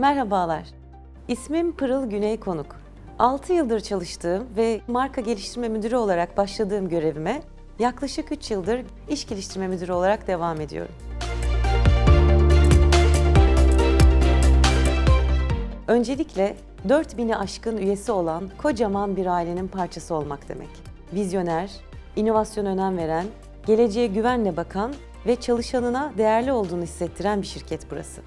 Merhabalar. İsmim Pırıl Güney Konuk. 6 yıldır çalıştığım ve marka geliştirme müdürü olarak başladığım görevime yaklaşık 3 yıldır iş geliştirme müdürü olarak devam ediyorum. Öncelikle 4000'i aşkın üyesi olan kocaman bir ailenin parçası olmak demek. Vizyoner, inovasyona önem veren, geleceğe güvenle bakan ve çalışanına değerli olduğunu hissettiren bir şirket burası.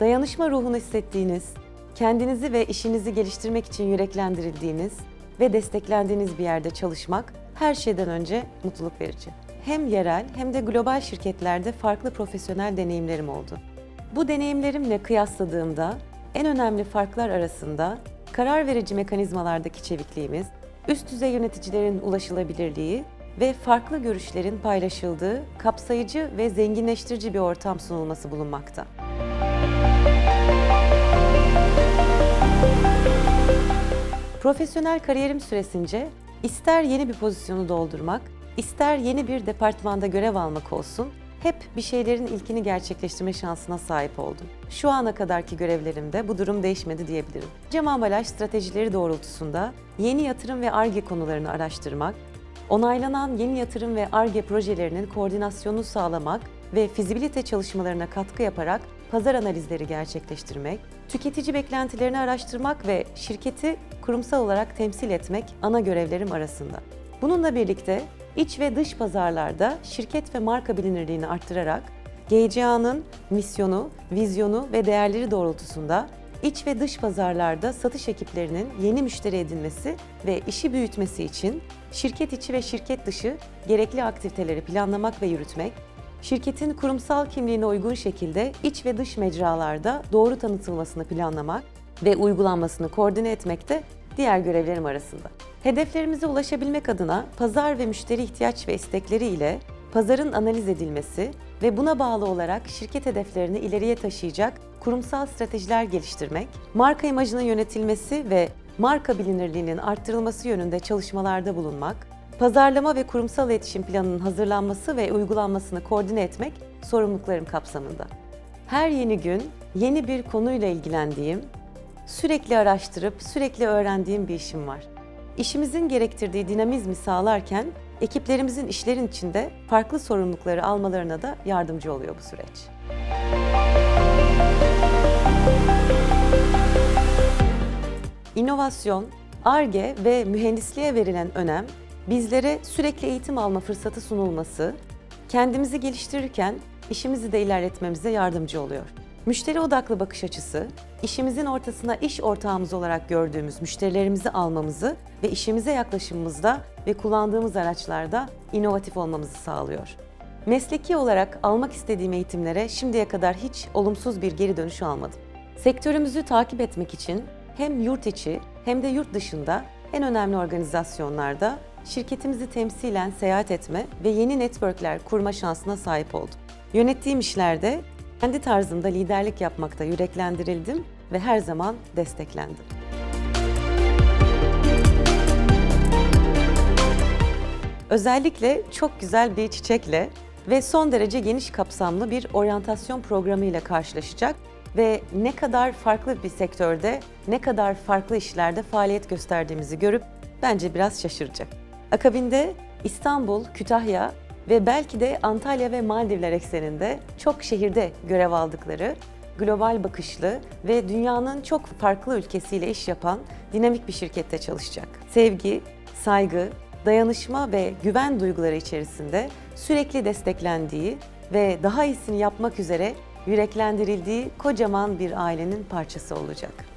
Dayanışma ruhunu hissettiğiniz, kendinizi ve işinizi geliştirmek için yüreklendirildiğiniz ve desteklendiğiniz bir yerde çalışmak her şeyden önce mutluluk verici. Hem yerel hem de global şirketlerde farklı profesyonel deneyimlerim oldu. Bu deneyimlerimle kıyasladığımda en önemli farklar arasında karar verici mekanizmalardaki çevikliğimiz, üst düzey yöneticilerin ulaşılabilirliği ve farklı görüşlerin paylaşıldığı kapsayıcı ve zenginleştirici bir ortam sunulması bulunmakta. Profesyonel kariyerim süresince ister yeni bir pozisyonu doldurmak, ister yeni bir departmanda görev almak olsun, hep bir şeylerin ilkini gerçekleştirme şansına sahip oldum. Şu ana kadarki görevlerimde bu durum değişmedi diyebilirim. Cam ambalaj stratejileri doğrultusunda yeni yatırım ve ARGE konularını araştırmak, onaylanan yeni yatırım ve ARGE projelerinin koordinasyonunu sağlamak ve fizibilite çalışmalarına katkı yaparak pazar analizleri gerçekleştirmek, tüketici beklentilerini araştırmak ve şirketi kurumsal olarak temsil etmek ana görevlerim arasında. Bununla birlikte iç ve dış pazarlarda şirket ve marka bilinirliğini arttırarak GCA'nın misyonu, vizyonu ve değerleri doğrultusunda iç ve dış pazarlarda satış ekiplerinin yeni müşteri edinmesi ve işi büyütmesi için şirket içi ve şirket dışı gerekli aktiviteleri planlamak ve yürütmek, şirketin kurumsal kimliğine uygun şekilde iç ve dış mecralarda doğru tanıtılmasını planlamak ve uygulanmasını koordine etmek de diğer görevlerim arasında. Hedeflerimize ulaşabilmek adına pazar ve müşteri ihtiyaç ve istekleri ile pazarın analiz edilmesi ve buna bağlı olarak şirket hedeflerini ileriye taşıyacak kurumsal stratejiler geliştirmek, marka imajının yönetilmesi ve marka bilinirliğinin arttırılması yönünde çalışmalarda bulunmak, pazarlama ve kurumsal iletişim planının hazırlanması ve uygulanmasını koordine etmek sorumluluklarım kapsamında. Her yeni gün yeni bir konuyla ilgilendiğim, sürekli araştırıp sürekli öğrendiğim bir işim var. İşimizin gerektirdiği dinamizmi sağlarken ekiplerimizin işlerin içinde farklı sorumlulukları almalarına da yardımcı oluyor bu süreç. İnovasyon, ARGE ve mühendisliğe verilen önem, bizlere sürekli eğitim alma fırsatı sunulması, kendimizi geliştirirken işimizi de ilerletmemize yardımcı oluyor. Müşteri odaklı bakış açısı, işimizin ortasına iş ortağımız olarak gördüğümüz müşterilerimizi almamızı ve işimize yaklaşımımızda ve kullandığımız araçlarda inovatif olmamızı sağlıyor. Mesleki olarak almak istediğim eğitimlere şimdiye kadar hiç olumsuz bir geri dönüş almadım. Sektörümüzü takip etmek için hem yurt içi hem de yurt dışında en önemli organizasyonlarda şirketimizi temsilen seyahat etme ve yeni networkler kurma şansına sahip oldum. Yönettiğim işlerde kendi tarzımda liderlik yapmakta yüreklendirildim ve her zaman desteklendim. Özellikle çok güzel bir çiçekle ve son derece geniş kapsamlı bir oryantasyon programı ile karşılaşacak ve ne kadar farklı bir sektörde, ne kadar farklı işlerde faaliyet gösterdiğimizi görüp bence biraz şaşıracak. Akabinde İstanbul, Kütahya ve belki de Antalya ve Maldivler ekseninde çok şehirde görev aldıkları global bakışlı ve dünyanın çok farklı ülkesiyle iş yapan dinamik bir şirkette çalışacak. Sevgi, saygı, dayanışma ve güven duyguları içerisinde sürekli desteklendiği ve daha iyisini yapmak üzere yüreklendirildiği kocaman bir ailenin parçası olacak.